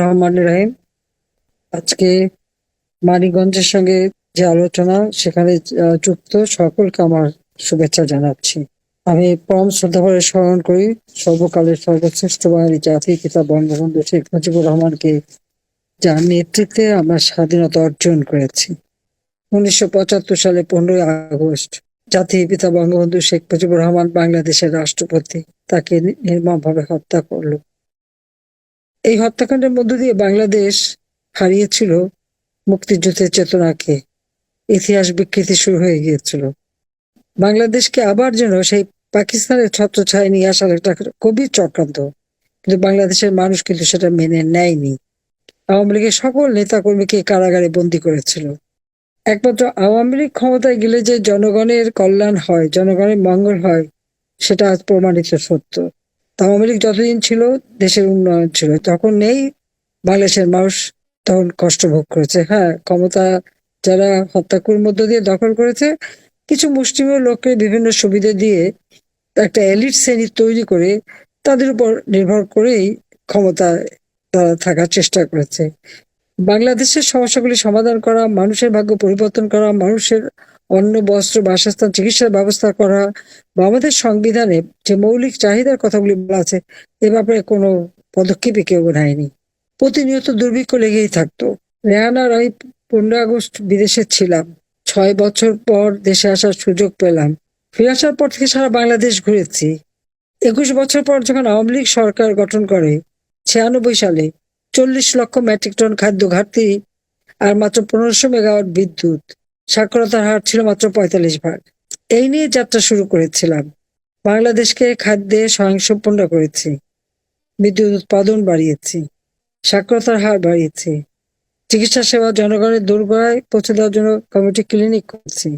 রহমান রাহিম। আজকে মানিকগঞ্জের সঙ্গে যে আলোচনা, সেখানে যুক্ত সকলকে আমার শুভেচ্ছা জানাচ্ছি। আমি পরম শ্রদ্ধা করে স্মরণ করি, সর্বকালের সর্বশ্রেষ্ঠ বাঙালি জাতি পিতা বঙ্গবন্ধু শেখ মুজিবুর রহমানকে, যার নেতৃত্বে আমরা স্বাধীনতা অর্জন করেছি। উনিশশো পঁচাত্তর সালে পনেরোই আগস্ট, জাতির পিতা বঙ্গবন্ধু শেখ মুজিবুর রহমান বাংলাদেশের রাষ্ট্রপতি, তাকে নির্মমভাবে হত্যা করল। এই হত্যাকাণ্ডের মধ্য দিয়ে বাংলাদেশ হারিয়েছিল মুক্তিযুদ্ধের চেতনাকে। ইতিহাস বিকৃতি শুরু হয়ে গিয়েছিল। বাংলাদেশকে আবার যেন সেই পাকিস্তানের ছত্রছায় নিয়ে আসার একটা খুবই চক্রান্ত। কিন্তু বাংলাদেশের মানুষ কিন্তু সেটা মেনে নেয়নি। আওয়ামী লীগের সকল নেতাকর্মীকে কারাগারে বন্দি করেছিল। একমাত্র আওয়ামী লীগ ক্ষমতায় গেলে যে জনগণের কল্যাণ হয়, জনগণের মঙ্গল হয়, সেটা আজ প্রমাণিত সত্য। আওয়ামী লীগ যতদিন ছিল, দেশের উন্নয়ন ছিল। তখন নেই বাংলাদেশের মানুষ তখন কষ্ট ভোগ করেছে। হ্যাঁ ক্ষমতা যারা হত্যাকুর মধ্য দিয়ে দখল করেছে, কিছু মুষ্টিমেয় লোককে বিভিন্ন সুবিধা দিয়ে একটা এলিট শ্রেণি তৈরি করে তাদের উপর নির্ভর করেই ক্ষমতা তারা থাকার চেষ্টা করেছে। বাংলাদেশের সমস্যাগুলি সমাধান করা, মানুষের ভাগ্য পরিবর্তন করা, মানুষের অন্ন, বস্ত্র, বাসস্থান, চিকিৎসার ব্যবস্থা করা বা আমাদের সংবিধানে যে মৌলিক চাহিদার কথাগুলি বলা আছে, এ ব্যাপারে কোনো পদক্ষেপই কেউ নেয়নি। প্রতিনিয়ত দুর্ভিক্ষ লেগেই থাকতো। রেহানার আমি পনেরো আগস্ট বিদেশে ছিলাম। ছয় বছর পর দেশে আসার সুযোগ পেলাম। ফিরে আসার পর থেকে সারা বাংলাদেশ ঘুরেছি। একুশ বছর পর যখন আওয়ামী লীগ সরকার গঠন করে, ছিয়ানব্বই সালে চল্লিশ লক্ষ মেট্রিক টন খাদ্য ঘাটতি আর মাত্র পনেরোশো মেগাওয়াট বিদ্যুৎ। সাক্ষরতার হার ছিল মাত্র পঁয়তাল্লিশ ভাগ। এই নিয়ে যাত্রা শুরু করেছিলাম। বাংলাদেশকে খাদ্যে স্বয়ংসম্পূর্ণ করেছি। বিদ্যুৎ উৎপাদন বাড়িয়েছি। সাক্ষরতার হার বাড়িয়েছি। চিকিৎসা সেবা জনগণের দুর্গায় পৌঁছে দেওয়ার জন্য কমিটি ক্লিনিক করছি।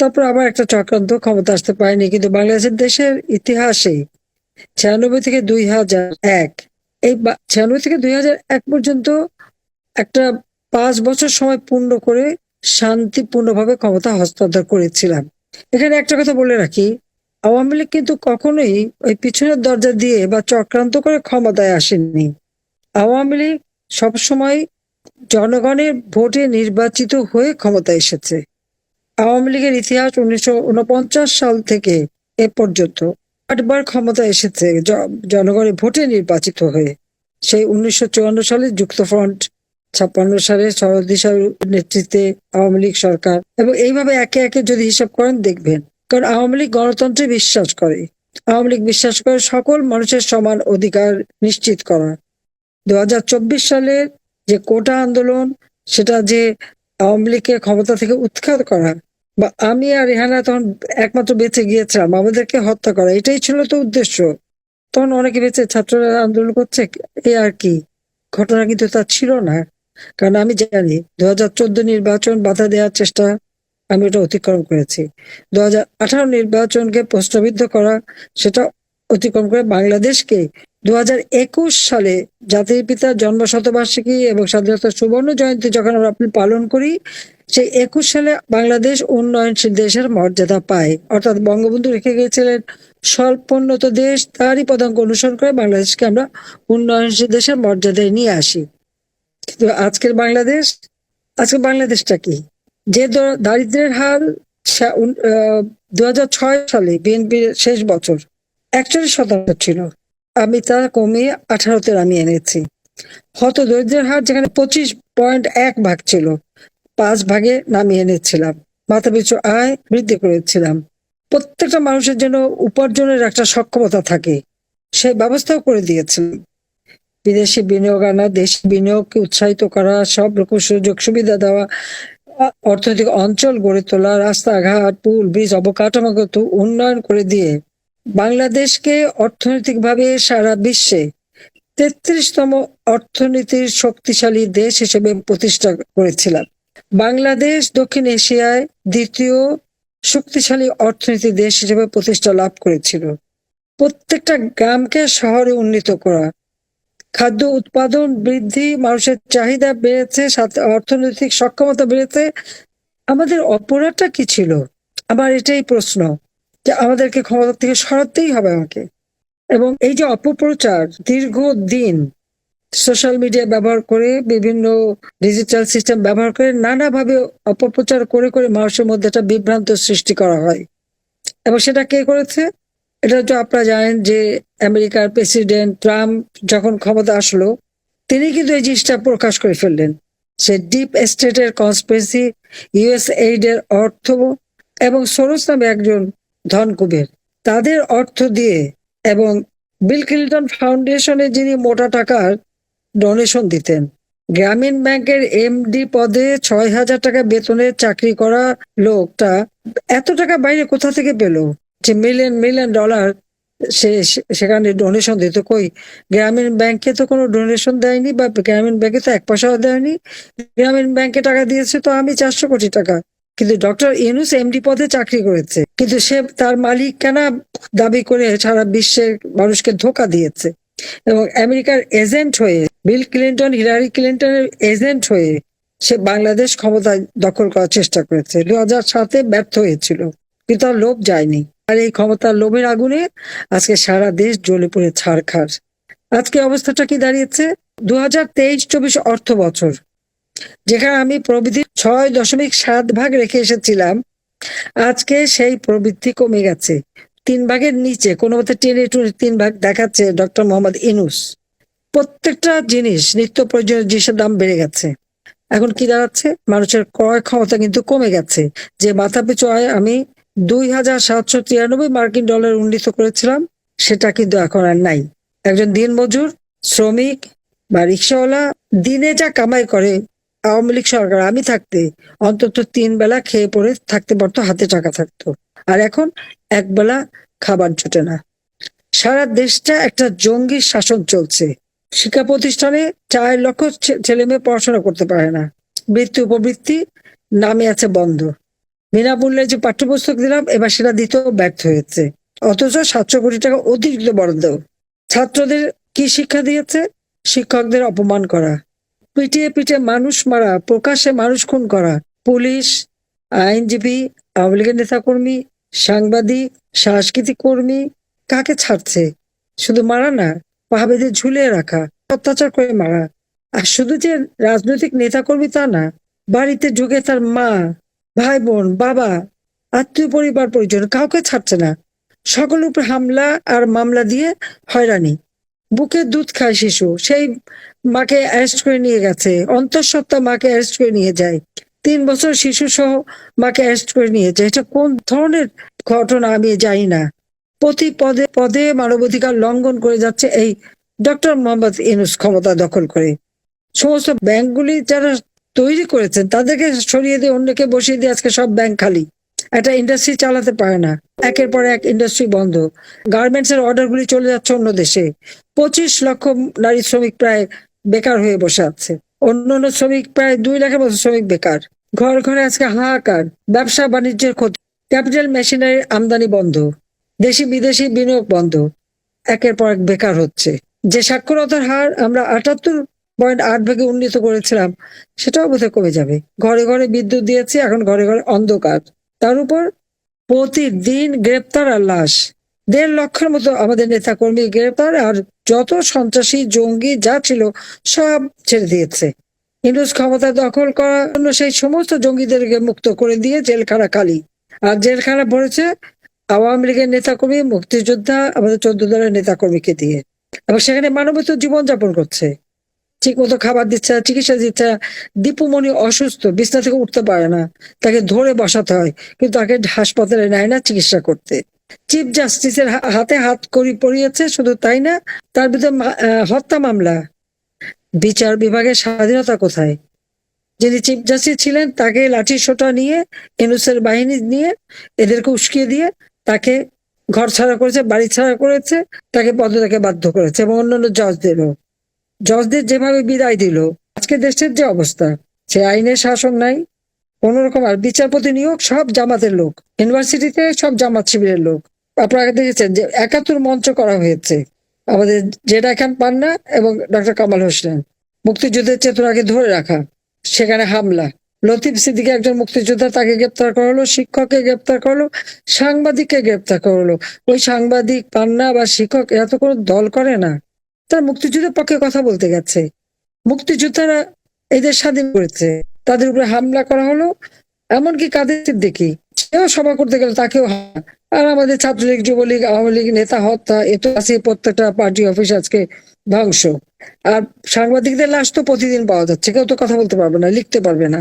তারপর আবার একটা চক্রান্ত ক্ষমতা আসতে পারেনি, কিন্তু বাংলাদেশের দেশের ইতিহাসে ছিয়ানব্বই থেকে দুই হাজার এক, এই ছিয়ানব্বই থেকে দুই হাজার এক পর্যন্ত একটা পাঁচ বছর সময় পূর্ণ করে শান্তিপূর্ণভাবে ক্ষমতা হস্তান্তর করেছিলাম। এখানে একটা কথা বলে রাখি, আওয়ামী লীগ কিন্তু কখনোই ওই পিছনের দরজা দিয়ে বা চক্রান্ত করে ক্ষমতায় আসেনি। আওয়ামী লীগ সবসময় জনগণের ভোটে নির্বাচিত হয়ে ক্ষমতায় এসেছে। আওয়ামী লীগের ইতিহাস উনিশশো উনপঞ্চাশ সাল থেকে এ পর্যন্ত আটবার ক্ষমতা এসেছে জনগণের ভোটে নির্বাচিত হয়ে। সেই উনিশশো চুয়ান্ন সালে যুক্তফ্রন্ট ছাপ্পান্ন সালে শরদ নেতৃত্বে আওয়ামী লীগ সরকার। এবং এইভাবে একে একে যদি হিসাব করেন, দেখবেন। কারণ আওয়ামী লীগ গণতন্ত্রে বিশ্বাস করে। আওয়ামী লীগ বিশ্বাস করে সকল মানুষের সমান অধিকার নিশ্চিত করা দু হাজার চব্বিশ সালের যে কোটা আন্দোলন, সেটা যে আওয়ামী লীগকে ক্ষমতা থেকে উৎখাত করা, বা আমি আর রেহানা তখন একমাত্র বেঁচে গিয়েছিলাম, আমাদেরকে হত্যা করা, এটাই ছিল তো উদ্দেশ্য। তখন অনেকে বেঁচে ছাত্ররা আন্দোলন করছে এই আর কি। ঘটনা কিন্তু তা ছিল না। কারণ আমি জানি দু হাজার চোদ্দ নির্বাচন বাধা দেওয়ার চেষ্টা আমি ওটা অতিক্রম করেছি। দু হাজার আঠারো নির্বাচনকে প্রশ্নবিদ্ধ করা, সেটা অতিক্রম করে বাংলাদেশকে দু হাজার একুশ সালে জাতির পিতার জন্ম শতবার্ষিকী এবং স্বাধীনতা সুবর্ণ জয়ন্তী যখন আমরা পালন করি, সেই একুশ সালে বাংলাদেশ উন্নয়নশীল দেশের মর্যাদা পায়। অর্থাৎ বঙ্গবন্ধু রেখে গিয়েছিলেন স্বল্পোন্নত দেশ, তারই পদাঙ্ক অনুসরণ করে বাংলাদেশকে আমরা উন্নয়নশীল দেশের মর্যাদায় নিয়ে আসি। কিন্তু আজকের বাংলাদেশ আজকে বাংলাদেশটা কি? যে দ- দারিদ্র্যের হার দু সালে বিএনপির শেষ বছর, একচল্লিশ শতাংশ ছিল। আমি তা কমিয়ে আঠারোতে আমি এনেছি। হত দরিদ্রের হার যেখানে পঁচিশ পয়েন্ট এক ভাগ ছিল, পাঁচ ভাগে নামিয়ে এনেছিলাম। মাথা পিছু আয় বৃদ্ধি করেছিলাম। প্রত্যেকটা মানুষের জন্য উপার্জনের একটা সক্ষমতা থাকে। সেই ব্যবস্থাও করে দিয়েছিলাম। বিদেশি বিনিয়োগ আনা, দেশি বিনিয়োগকে উৎসাহিত করা, সব রকম সুযোগ সুবিধা দেওয়া, অর্থনৈতিক অঞ্চল গড়ে তোলা, রাস্তাঘাট, পুল, ব্রিজ অবকাঠামোগত উন্নয়ন করে দিয়ে বাংলাদেশকে অর্থনৈতিকভাবে সারা বিশ্বে তেত্রিশতম অর্থনীতির শক্তিশালী দেশ হিসেবে প্রতিষ্ঠা করেছিলাম। বাংলাদেশ দক্ষিণ এশিয়ায় দ্বিতীয় শক্তিশালী অর্থনীতি দেশ হিসেবে প্রতিষ্ঠা লাভ করেছিল। প্রত্যেকটা গ্রামকে শহরে উন্নীত করা খাদ্য উৎপাদন বৃদ্ধি, মানুষের চাহিদা বেড়েছে, সাথে অর্থনৈতিক সক্ষমতা বেড়েছে। আমাদের অপরাধটা কি ছিল? আমার এটাই প্রশ্ন, যে আমাদেরকে ক্ষমতা থেকে সরাতেই হবে আমাকে। এবং এই যে অপপ্রচার দীর্ঘদিন সোশ্যাল মিডিয়া ব্যবহার করে, বিভিন্ন ডিজিটাল সিস্টেম ব্যবহার করে, নানাভাবে অপপ্রচার করে করে মানুষের মধ্যে একটা বিভ্রান্ত সৃষ্টি করা হয়। এবং সেটা কে করেছে? এটা তো আপনারা জানেন যে আমেরিকার প্রেসিডেন্ট ট্রাম্প যখন ক্ষমতা আসলো, তিনি কিন্তু এই জিনিসটা প্রকাশ করে ফেললেন। সে ডিপ এস্টেটের কনস্পিরেসি, ইউএস এইডের অর্থ এবং সোরস নামে একজন ধনকুবের। তাদের অর্থ দিয়ে এবং বিল ক্লিন্টন ফাউন্ডেশনে যিনি মোটা টাকার ডোনেশন দিতেন, গ্রামীণ ব্যাংকের এমডি পদে ছয় হাজার টাকা বেতনের চাকরি করা লোকটা এত টাকা বাইরে কোথা থেকে পেল? যে মিলিয়ন মিলিয়ন ডলার সে সেখানে ডোনেশন দিত। কই, গ্রামীণ ব্যাংকে তো কোনো ডোনেশন দেয়নি বা গ্রামীণ ব্যাংকে তো এক পয়সাও দেয়নি। গ্রামীণ ব্যাংকে টাকা দিয়েছে তো আমি চারশো কোটি টাকা। কিন্তু ডক্টর ইউনুস এমডি পদে চাকরি করেছে। কিন্তু সে তার মালিক কেনা দাবি করে সারা বিশ্বের মানুষকে ধোকা দিয়েছে। এবং আমেরিকার এজেন্ট হয়ে, বিল ক্লিন্টন, হিলারি ক্লিন্টনের এজেন্ট হয়ে সে বাংলাদেশ ক্ষমতা দখল করার চেষ্টা করেছে। দু হাজার সাতে ব্যর্থ হয়েছিল। কিন্তু তার লোভ যায়নি। আর এই ক্ষমতার লোভের আগুনে আজকে সারা দেশ জ্বলে পড়ে ছাড়খার আজকে অবস্থাটা কি দাঁড়িয়েছে? দু হাজার তেইশ চব্বিশ অর্থ বছর, যেখানে আমি প্রবৃদ্ধি ছয় দশমিক সাত ভাগ রেখে এসেছিলাম। আজকে সেই প্রবৃদ্ধি কমে গেছে, তিন ভাগের নিচে। কোনো মতে টেনে টুনে তিন ভাগ দেখাচ্ছে ডক্টর মোহাম্মদ ইনুস প্রত্যেকটা জিনিস, নিত্য প্রয়োজনীয় জিনিসের দাম বেড়ে গেছে, এখন কি দাঁড়াচ্ছে? মানুষের ক্রয় ক্ষমতা কিন্তু কমে গেছে। যে মাথা পিছু আয় আমি দুই হাজার সাতশো তিরানব্বই মার্কিন ডলার উন্নীত করেছিলাম, সেটা কিন্তু এখন আর নাই। একজন দিনমজুর, শ্রমিক বা রিক্সাওয়ালা দিনে যা কামাই করে, আওয়ামী লীগ সরকার, আমি থাকতে অন্তত তিন বেলা খেয়ে পড়ে থাকতে পারতো, হাতে টাকা থাকতো। আর এখন এক বেলা খাবার জোটে না। সারা দেশটা একটা জঙ্গি শাসন চলছে। শিক্ষা প্রতিষ্ঠানে চার লক্ষ ছেলে মেয়ে পড়াশোনা করতে পারে না। বৃত্তি উপবৃত্তি নামে আছে বন্ধ। বিনামূল্যে যে পাঠ্যপুস্তক দিলাম, এবার সেটা দিতেও ব্যর্থ হয়েছে। অথচ সাতশো কোটি টাকা অতিরিক্ত বরাদ্দ। ছাত্রদের কি শিক্ষা দিয়েছে? শিক্ষকদের অপমান করা। পিটিয়ে পিটিয়ে মানুষ মারা, প্রকাশ্যে মানুষ খুন করা। পুলিশ, আইনজীবী, আওয়ামী লীগের নেতাকর্মী, সাংবাদিক, সাংস্কৃতিক কর্মী, কাকে ছাড়ছে? শুধু মারা না পা বেঁধে ঝুলিয়ে রাখা, অত্যাচার করে মারা। আর শুধু যে রাজনৈতিক নেতাকর্মী তা না, বাড়িতে ঢুকে তার মা ভাই বোন বাবা, আত্মীয় পরিবার, পরিজন কাউকে ছাড়ছে না। সকলের উপর হামলা আর মামলা দিয়ে হয়রানি। বুকে দুধ খায় শিশু। সেই মাকে অ্যারেস্ট করে নিয়ে গেছে। অন্তঃসত্ত্বা মাকে অ্যারেস্ট করে নিয়ে যায়। তিন বছর শিশু সহ মাকে অ্যারেস্ট করে নিয়ে যায়। এটা কোন ধরনের ঘটনা আমি জানি না। প্রতি পদে পদে মানবাধিকার লঙ্ঘন করে যাচ্ছে এই ডক্টর মোহাম্মদ ইনুস ক্ষমতা দখল করে। সমস্ত ব্যাংকগুলি যারা তৈরি করেছেন, তাদেরকে সরিয়ে দিয়ে অন্যকে বসিয়ে দিয়ে আজকে সব ব্যাংক খালি। একটা ইন্ডাস্ট্রি চালাতে পারে না। একের পর এক ইন্ডাস্ট্রি বন্ধ। গার্মেন্টস এর অর্ডার গুলি চলে যাচ্ছে অন্য দেশে। পঁচিশ লক্ষ নারী শ্রমিক প্রায় বেকার হয়ে বসে আছে। অন্য অন্য শ্রমিক প্রায় দুই লাখের মতো শ্রমিক বেকার। ঘর ঘরে আজকে হাহাকার। ব্যবসা বাণিজ্যের ক্ষতি। ক্যাপিটাল মেশিনারির আমদানি বন্ধ। দেশি বিদেশি বিনিয়োগ বন্ধ। একের পর এক বেকার হচ্ছে। যে সাক্ষরতার হার আমরা আটাত্তর পয়েন্ট আট ভাগে উন্নীত করেছিলাম, সেটাও বোধহয় কমে যাবে। ঘরে ঘরে বিদ্যুৎ দিয়েছে, এখন ঘরে ঘরে অন্ধকার। তার উপর প্রতিদিন গ্রেপ্তার আর লাশ। দেড় লক্ষের মতো আমাদের নেতা কর্মী গ্রেপ্তার, আর যত সন্ত্রাসী, জঙ্গি যা ছিল, সব ছেড়ে দিয়েছে। ইন্দুস ক্ষমতা দখল করার জন্য সেই সমস্ত জঙ্গিদেরকে মুক্ত করে দিয়ে জেলখানা খালি। আর জেলখানা ভরেছে আওয়ামী লীগের নেতাকর্মী, মুক্তিযোদ্ধা, আমাদের চোদ্দ দলের নেতাকর্মীকে দিয়ে। এবং সেখানে মানবত জীবনযাপন করছে। ঠিক মতো খাবার দিচ্ছে না, চিকিৎসা দিচ্ছে না। দীপুমণি অসুস্থ, বিছনা থেকে উঠতে পারে না। তাকে ধরে বসাতে হয়, কিন্তু তাকে হাসপাতালে নেয় না চিকিৎসা করতে। চিফ জাস্টিসের হাতে হাত করি পড়িয়েছে শুধু তাই না, তার বিরুদ্ধে হত্যা মামলা। বিচার বিভাগের স্বাধীনতা কোথায়? যিনি চিফ জাস্টিস ছিলেন, তাকে লাঠি সোটা নিয়ে এনুসের বাহিনী নিয়ে, এদেরকে উস্কিয়ে দিয়ে, তাকে ঘর ছাড়া করেছে, বাড়ি ছাড়া করেছে, তাকে পদত্যাগে বাধ্য করেছে এবং অন্যান্য জজদেরও। জজদের যেভাবে বিদায় দিল, আজকে দেশের যে অবস্থা, সে আইনের শাসন নাই। কোন রকম আর বিচারপতি নিয়োগ সব জামাতের লোক, ইউনিভার্সিটিতে সব জামাত শিবিরের লোক। আপনারা দেখেছেন যে একাত্তর মঞ্চ করা হয়েছে। আমাদের জেডা খান পান্না এবং ডক্টর কামাল হোসেন, মুক্তিযুদ্ধের চেতনাকে ধরে রাখা, সেখানে হামলা। লতিফ সিদ্দিকে একজন মুক্তিযোদ্ধা, তাকে গ্রেপ্তার করা হলো, শিক্ষককে গ্রেপ্তার করল সাংবাদিককে গ্রেপ্তার করা হলো। ওই সাংবাদিক পান্না বা শিক্ষক, এরা তো কোনো দল করে না। তারা মুক্তিযুদ্ধের পক্ষে কথা বলতে গেছে। মুক্তিযোদ্ধারা এদের স্বাধীন করেছে। তাদের উপরে হামলা করা হলো। এমনকি কাদের দেখি সেও সভা করতে গেলে, তাকেও আর আমাদের ছাত্রলীগ, যুবলীগ, আওয়ামী লীগ, নেতা হত্যা, এ তো আছে প্রত্যেকটা পার্টি অফিস আজকে ধ্বংস। আর সাংবাদিকদের লাশ তো প্রতিদিন পাওয়া যাচ্ছে, কেউ তো কথা বলতে পারবে না, লিখতে পারবে না।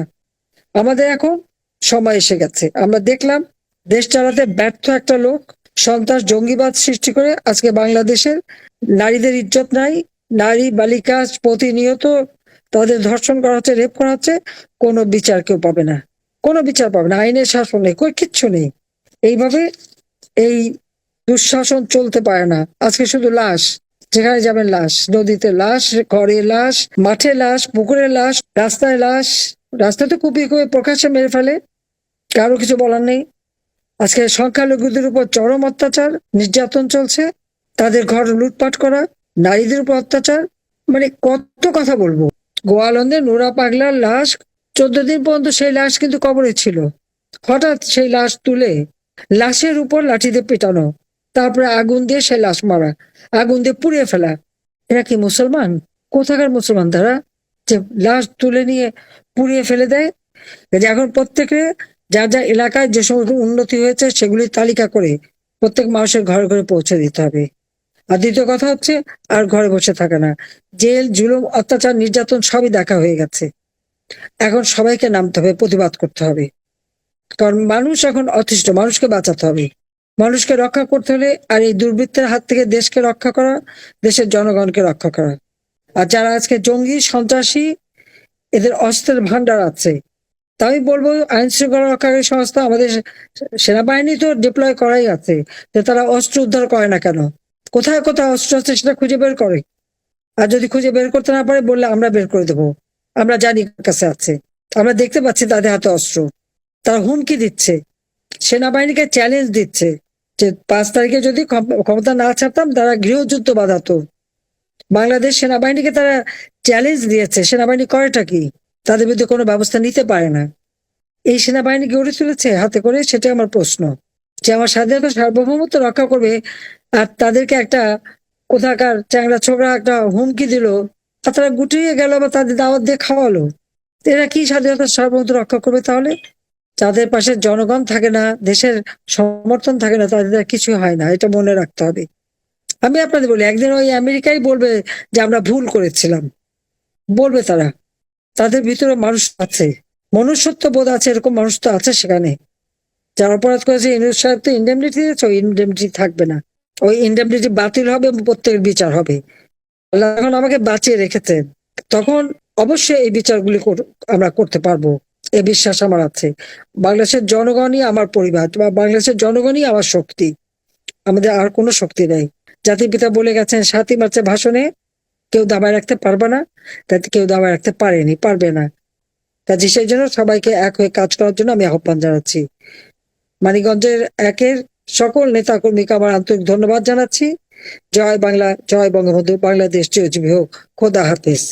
আমাদের এখন সময় এসে গেছে। আমরা দেখলাম, দেশ চালাতে ব্যর্থ একটা লোক, সন্ত্রাস, জঙ্গিবাদ সৃষ্টি করে আজকে বাংলাদেশের নারীদের ইজ্জত নাই, নারী বালিকা প্রতিনিয়ত তাদের ধর্ষণ করা হচ্ছে রেপ করা হচ্ছে কোনো বিচার কেউ পাবে না। কোনো বিচার পাবে না, আইনের শাসন নেই, কই কিচ্ছু নেই। এইভাবে এই দুঃশাসন চলতে পারে না। আজকে শুধু লাশ, যেখানে যাবেন লাশ, নদীতে লাশ, ঘরে লাশ, মাঠে লাশ, পুকুরে লাশ, রাস্তায় লাশ রাস্তাতে কুপিয়ে কুপিয়ে প্রকাশ্যে মেরে ফেলে, কারও কিছু বলার নেই। আজকে সংখ্যালঘুদের উপর চরম অত্যাচার, নির্যাতন চলছে তাদের ঘর লুটপাট করা, নারীদের উপর অত্যাচার মানে কত কথা বলব। গোয়ালন্দে নোরা পাগলার লাশ, চোদ্দ দিন পর্যন্ত সেই লাশ কিন্তু কবরে ছিল। হঠাৎ সেই লাশ তুলে লাশের উপর লাঠি দিয়ে পেটানো, তারপরে আগুন দিয়ে সেই লাশ মারা, আগুন দিয়ে পুড়িয়ে ফেলা। এরা কি মুসলমান? কোথাকার মুসলমান তারা? যে লাশ তুলে নিয়ে পুড়িয়ে ফেলে দেয়? যে এখন প্রত্যেকে, যা যা এলাকায় যে সমস্ত উন্নতি হয়েছে সেগুলির তালিকা করে প্রত্যেক মানুষের ঘরে ঘরে পৌঁছে দিতে হবে। আর দ্বিতীয় কথা হচ্ছে, আর ঘরে বসে থাকে না। জেল, জুলুম, অত্যাচার, নির্যাতন সবই দেখা হয়ে গেছে। এখন সবাইকে নামতে হবে, প্রতিবাদ করতে হবে। কারণ মানুষ এখন অতিষ্ঠ, মানুষকে বাঁচাতে হবে। মানুষকে রক্ষা করতে হলে আর এই দুর্বৃত্তের হাত থেকে দেশকে রক্ষা করা, দেশের জনগণকে রক্ষা করা। আর যারা আজকে জঙ্গি, সন্ত্রাসী, এদের অস্ত্রের ভান্ডার আছে, তাই বলব আইন শৃঙ্খলা রক্ষাকারী সংস্থা, আমাদের সেনাবাহিনী তো ডিপ্লয় করাই আছে, যে তারা অস্ত্র উদ্ধার করে না কেন? কোথায় কোথায় অস্ত্র আছে সেটা খুঁজে বের করে। আর যদি খুঁজে বের করতে না পারে, বললে আমরা বের করে দেবো। আমরা জানি কাছে আছে। আমরা দেখতে পাচ্ছি তাদের হাতে অস্ত্র। তারা হুমকি দিচ্ছে। সেনাবাহিনীকে চ্যালেঞ্জ দিচ্ছে যে পাঁচ তারিখে যদি ক্ষমতা না ছাড়তাম, তারা গৃহযুদ্ধ বাধাতো। বাংলাদেশ সেনাবাহিনীকে তারা চ্যালেঞ্জ দিয়েছে। সেনাবাহিনী করেটা কি? তাদের বিরুদ্ধে কোনো ব্যবস্থা নিতে পারে না। এই সেনাবাহিনী গড়ে তুলেছে হাতে করে সেটা আমার প্রশ্ন। যে আমার স্বাধীনতা সার্বভৌমত্ব রক্ষা করবে আর তাদেরকে একটা কোথাকার চ্যাংরা ছোকরা একটা হুমকি দিল। আর তারা গুটিয়ে গেল বা তাদের দাওয়াত দিয়ে খাওয়ালো। এরা কি স্বাধীনতা সার্বভৌমত্ব রক্ষা করবে তাহলে? যাদের পাশে জনগণ থাকে না, দেশের সমর্থন থাকে না, তাদের কিছু হয় না। এটা মনে রাখতে হবে। আমি আপনাদের বলি, একদিন ওই আমেরিকাই বলবে যে আমরা ভুল করেছিলাম। বলবে তারা। তাদের ভিতরে মানুষ আছে। মনুষ্যত্ব বোধ আছে, এরকম মানুষ তো আছে সেখানে। যারা অপরাধ করেছে ইউনুস সাহেব তো ইন্ডেমনিটি দিয়েছে ইন্ডেমনিটি থাকবে না। ওই ইন্ডেমনিটি বাতিল হবে, প্রত্যেকের বিচার হবে। যখন আমাকে বাঁচিয়ে রেখেছেন তখন অবশ্যই এই বিচারগুলি আমরা করতে পারব। এ বিশ্বাস আমার আছে। বাংলাদেশের জনগণই আমার পরিবার বা বাংলাদেশের জনগণই আমার শক্তি। আমাদের আর কোনো শক্তি নেই। জাতির পিতা বলে গেছেন, সাতই মার্চের ভাষণে কেউ দাবায় রাখতে পারবে না তাতে কেউ দাবায় রাখতে পারেনি, পারবে না। কাজে সেই জন্য সবাইকে এক হয়ে কাজ করার জন্য আমি আহ্বান জানাচ্ছি। মানিকগঞ্জের একের সকল নেতা কর্মীকে আমার আন্তরিক ধন্যবাদ জানাচ্ছি। জয় বাংলা, জয় বঙ্গবন্ধু, বাংলাদেশ চিরজীবী হোক খোদা হাফেজ।